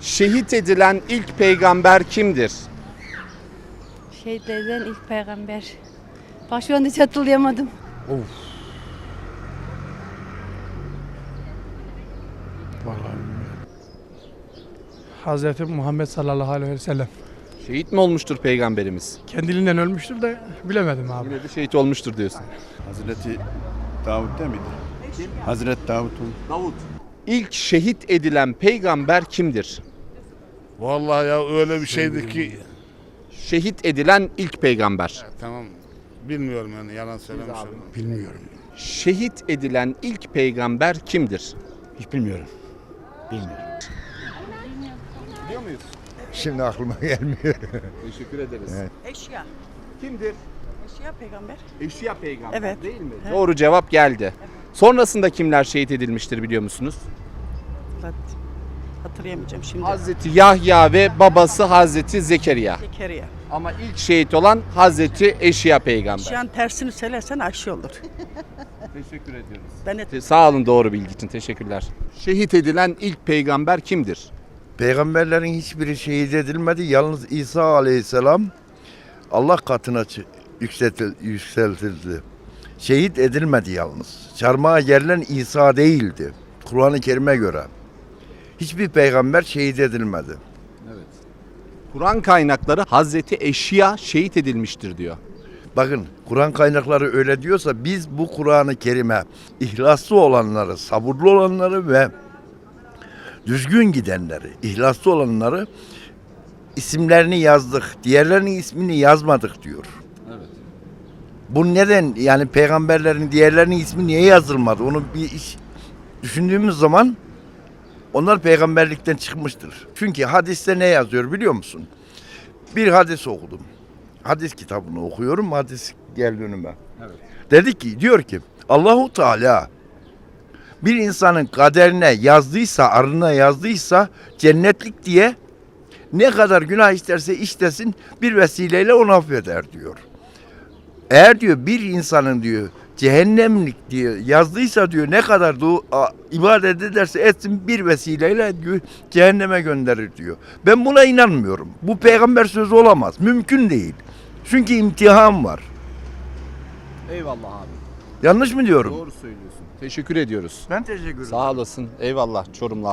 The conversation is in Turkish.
Şehit edilen ilk peygamber kimdir? Şehitlerden ilk peygamber. Bak şu anda hiç hatırlayamadım. Hazreti Muhammed sallallahu aleyhi ve sellem. Şehit mi olmuştur peygamberimiz? Kendiliğinden ölmüştür de bilemedim abi. Yine de şehit olmuştur diyorsun. Hazreti Davud değil miydi? Hazreti Davud'un Davut. İlk şehit edilen peygamber kimdir? Vallahi ya öyle bir şeydi ki Şehit edilen ilk peygamber. tamam bilmiyorum yani yalan söylemişim. bilmiyorum. Şehit edilen ilk peygamber kimdir? Hiç bilmiyorum. Bilmiyorum. Biliyor muyuz? Şimdi aklıma gelmiyor. Teşekkür ederiz. Evet. Eşya. Kimdir? Eşya peygamber. Eşya peygamber Evet. değil mi? Doğru cevap geldi. Sonrasında kimler şehit edilmiştir biliyor musunuz? Hat- Hatırlayamayacağım şimdi. Hazreti Yahya ve babası Hazreti Zekeriya. Zekeriya. Ama ilk şehit olan Hazreti Eşya peygamber. Şu an tersini söylersen aşı olur. Teşekkür ediyoruz. Ben de Sağ olun doğru bilgi için teşekkürler. Şehit edilen ilk peygamber kimdir? Peygamberlerin hiçbiri şehit edilmedi. Yalnız İsa aleyhisselam Allah katına çı- yükseltil- yükseltildi. Şehit edilmedi yalnız. Çarmıha gerilen İsa değildi. Kur'an-ı Kerim'e göre. Hiçbir peygamber şehit edilmedi. Kur'an kaynakları Hazreti Eşya şehit edilmiştir diyor. Bakın Kur'an kaynakları öyle diyorsa biz bu Kur'an-ı Kerim'e ihlaslı olanları, sabırlı olanları ve düzgün gidenleri, ihlaslı olanları isimlerini yazdık. Diğerlerinin ismini yazmadık diyor. Bu neden yani peygamberlerin diğerlerinin ismi niye yazılmadı? Onu bir iş düşündüğümüz zaman onlar peygamberlikten çıkmıştır. Çünkü hadiste ne yazıyor biliyor musun? Bir hadis okudum. Hadis kitabını okuyorum. Hadis geldi önüme. Dedi ki diyor ki Allahu Teala bir insanın kaderine yazdıysa, arına yazdıysa cennetlik diye ne kadar günah isterse işlesin bir vesileyle onu affeder diyor. Eğer diyor bir insanın diyor cehennemlik diye yazdıysa diyor ne kadar du- ibadet ederse etsin bir vesileyle diyor cehenneme gönderir diyor. Ben buna inanmıyorum. Bu peygamber sözü olamaz. Mümkün değil. Çünkü imtihan var. Eyvallah abi. Yanlış mı diyorum? Doğru söylüyorsun. Teşekkür ediyoruz. Ben teşekkür ederim. Sağ olasın. Eyvallah Çorumlu abi.